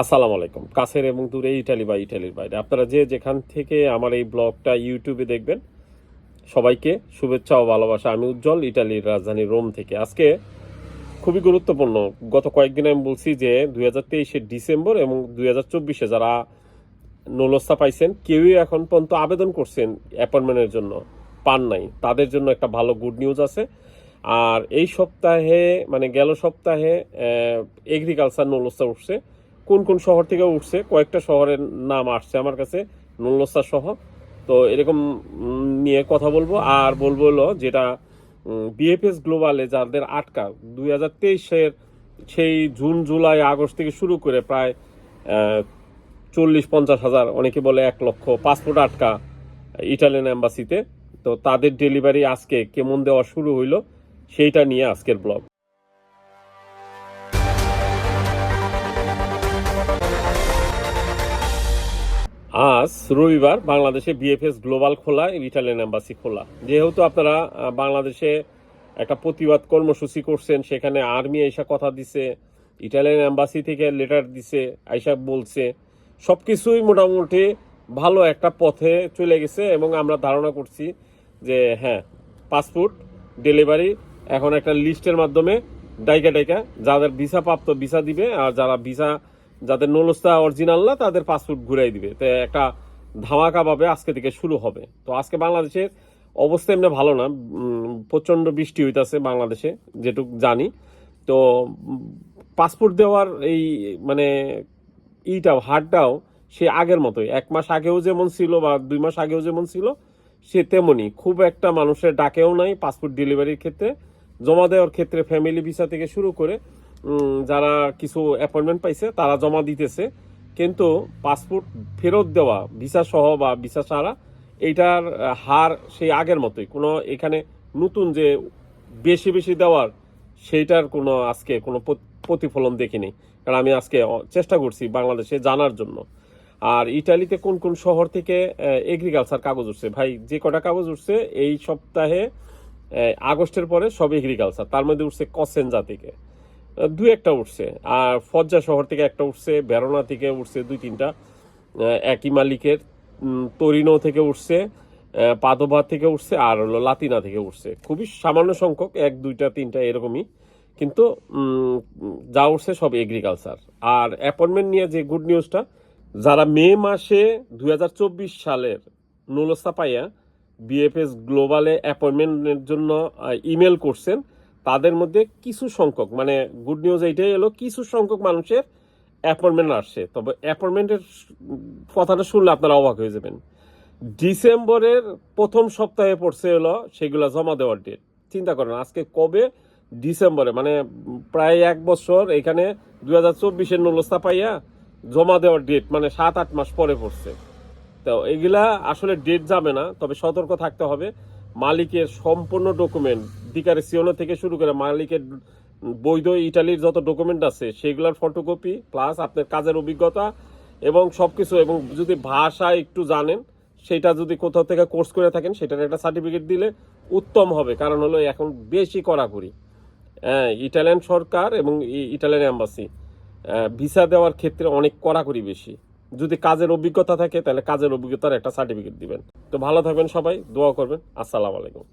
আসসালামু আলাইকুম। কাছের এবং দূরে ইটালি বা ইটালির বাইরে। আপনারা যে যেখান থেকে আমার এই ব্লগটা ইউটিউবে দেখবেন, সবাইকে শুভেচ্ছা ও ভালোবাসা। আমি উজ্জ্বল, ইটালির রাজধানী রোম থেকে। আজকে খুবই গুরুত্বপূর্ণ, গত কয়েকদিন আমি বলছি যে দুই হাজার তেইশের ডিসেম্বর এবং দুই হাজার চব্বিশে যারা নলস্তা পাইছেন, কেউই এখন পর্যন্ত আবেদন করছেন অ্যাপয়েন্টমেন্টের জন্য, পান নাই। তাদের জন্য একটা ভালো গুড নিউজ আছে। আর এই সপ্তাহে মানে গেল সপ্তাহে এগ্রিকালচার নলস্তা উঠছে। কোন কোন শহর থেকে উঠছে, কয়েকটা শহরের নাম আসছে আমার কাছে নলস্তা সহ। তো এরকম নিয়ে কথা বলব। আর বলব হলো যেটা বিএফএস গ্লোবালে যাদের আটকা, দুই হাজার তেইশের সেই জুন, জুলাই, আগস্ট থেকে শুরু করে প্রায় চল্লিশ, পঞ্চাশ হাজার, অনেকে বলে এক লক্ষ পাসপোর্ট আটকা ইটালিয়ান এম্বাসিতে তো। তাদের ডেলিভারি আজকে কেমন দেওয়া শুরু হইল, সেইটা নিয়ে আজকের ব্লগ আজ রবিবার বাংলাদেশে বিএফএস গ্লোবাল খোলা ইটালিয়ান এম্বাসি খোলা। যেহেতু আপনারা বাংলাদেশে একটা প্রতিবাদ কর্মসূচি করছেন, সেখানে আর্মি এসা কথা দিছে ইটালিয়ান এম্বাসি থেকে লেটার দিছে আইসা বলছে সব কিছুই মোটামুটি ভালো একটা পথে চলে গেছে এবং আমরা ধারণা করছি যে হ্যাঁ পাসপোর্ট ডেলিভারি এখন একটা লিস্টের মাধ্যমে ডাইকা ডাইকা যাদের ভিসা প্রাপ্ত ভিসা দিবে, আর যারা ভিসা যাদের নলস্তা অরিজিনাল না, তাদের পাসপোর্ট ঘুরাই দিবে। তো একটা ধামাকা ভাবে আজকে থেকে শুরু হবে। তো আজকে বাংলাদেশের অবস্থা এমনি ভালো না। প্রচণ্ড বৃষ্টি হইতাছে বাংলাদেশে, যেটুক জানি। তো পাসপোর্ট দেওয়ার এই মানে ইটাও হারটাও সে আগের মতোই। এক মাস আগেও যেমন ছিল বা দুই মাস আগেও যেমন ছিল, সে তেমনই। খুব একটা মানুষের ডাকেও নাই পাসপোর্ট ডেলিভারির ক্ষেত্রে। জমা দেওয়ার ক্ষেত্রে ফ্যামিলি ভিসা থেকে শুরু করে যারা কিছু অ্যাপয়েন্টমেন্ট পাইছে, তারা জমা দিতেছে। কিন্তু পাসপোর্ট ফেরত দেওয়া ভিসা সহ বা ভিসা ছাড়া, এইটার হার সেই আগের মতোই। কোনো এখানে নতুন যে বেশি বেশি দেওয়ার, সেইটার কোনো আজকে কোনো প্রত- প্রতিফলন দেখিনি। কারণ আমি আজকে চেষ্টা করছি বাংলাদেশে জানার জন্য। আর ইটালিতে কোন কোন শহর থেকে এগ্রিকালচার কাগজ উঠছে? ভাই, যে কটা কাগজ উঠছে, এই সপ্তাহে আগস্টের পরে সব এগ্রিকালচার তার মধ্যে উঠছে কসেনজা থেকে। দুই একটা উঠছে। আর ফজ্জা শহর থেকে একটা উঠছে, বেরোনা থেকে উঠছে দুই তিনটা। একই মালিকের তরিনো থেকে উঠছে পাদোভা থেকে উঠছে আর হলো লাতিনা থেকে উঠছে। খুবই সামান্য সংখ্যক, এক, দুইটা, তিনটা এরকমই। কিন্তু যা উঠছে সব এগ্রিকালচার আর অ্যাপয়েন্টমেন্ট নিয়ে যে গুড নিউজটা যারা মে মাসে দু হাজার চব্বিশ সালের নুলস্তা পাইয়া বিএফএস গ্লোবালে অ্যাপয়েন্টমেন্টের জন্য ইমেল করছেন তাদের মধ্যে কিছু সংখ্যক মানে গুড নিউজ এইটাই এলো, কিছু সংখ্যক মানুষের অ্যাপয়েন্টমেন্ট আসছে। তবে অ্যাপয়েন্টমেন্টের কথাটা শুনলে আপনারা অবাক হয়ে যাবেন। ডিসেম্বরের প্রথম সপ্তাহে পড়ছে এলো, সেগুলো জমা দেওয়ার ডেট চিন্তা করেন, আজকে কবে? ডিসেম্বরে মানে প্রায় এক বছর এখানে দু হাজার চব্বিশের নলস্তা পাইয়া জমা দেওয়ার ডেট মানে সাত, আট মাস পরে পড়ছে। তো এগুলা আসলে ডেট যাবে না, তবে সতর্ক থাকতে হবে। মালিকের সম্পূর্ণ ডকুমেন্ট ডিকারেসিওনো থেকে শুরু করে মালিকের বৈধ ইটালির যত ডকুমেন্ট আছে, সেগুলোর ফটোকপি প্লাস আপনার কাজের অভিজ্ঞতা এবং সব কিছু এবং যদি ভাষা একটু জানেন, সেটা যদি কোথাও থেকে কোর্স করে থাকেন, সেটার একটা সার্টিফিকেট দিলে উত্তম হবে। কারণ হলো এখন বেশি কড়াকড়ি। হ্যাঁ ইটালিয়ান সরকার এবং ইটালিয়ান অ্যাম্বাসি ভিসা দেওয়ার ক্ষেত্রে অনেক কড়াকড়ি বেশি। যদি কাজের অভিজ্ঞতা থাকে, তাহলে কাজের অভিজ্ঞতার একটা সার্টিফিকেট দিবেন। তো ভালো থাকবেন সবাই, দোয়া করবেন। আসসালামু আলাইকুম।